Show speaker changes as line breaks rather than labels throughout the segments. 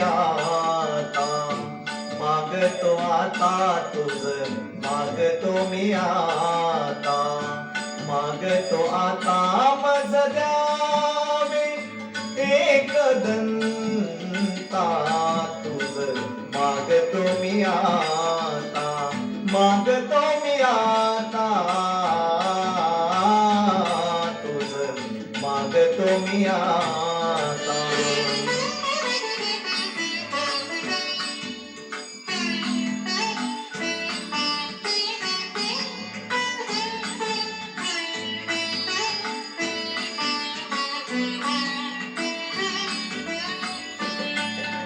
आता मागतो आता तुझ मागतो मी आता मागतो आता मज द्यावे एक दंता तुझ मागतो मी आता मागतो मी आता तुझ मागतो मी आता.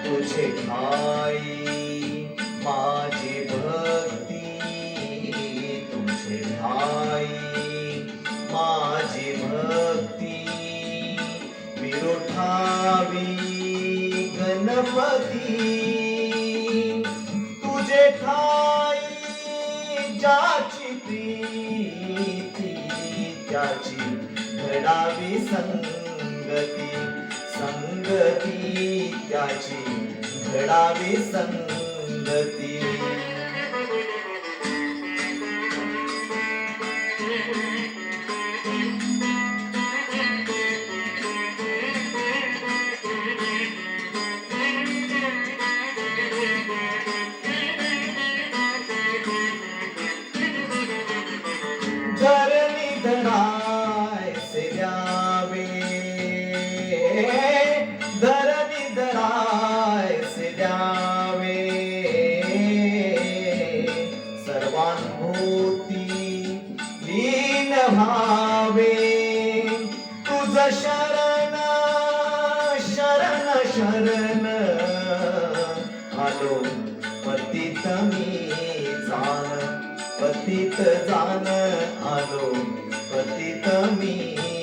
तुझे ठाई पार्वती तुझे ठाई ज्याची प्रीती त्याची घडावी संगती संगती त्याची घडावी संगती. लीन व्हावे तुझ शरण शरण शरण. आलो पतित मी जाण पतित जाण. आलो पतित मी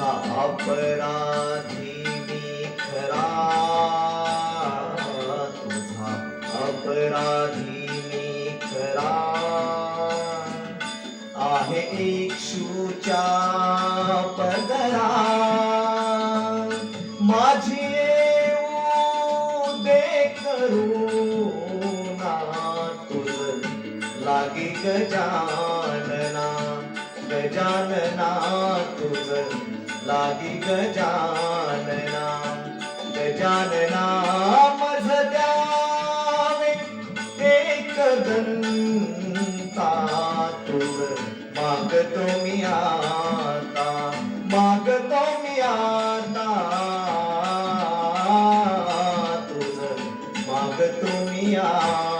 तुझा अपराधी मी खरा. तुझा अपराधी मी खरा. आहे इक्षुच्या पदरा. माझी दे करुणा तुझ लागे गजानना गजानना तुझ. लागी गजानना गजानना मज द्यावे एक दंता तुझ मागतो मी आता मागतो मी आता तुझ मागतो मी आता.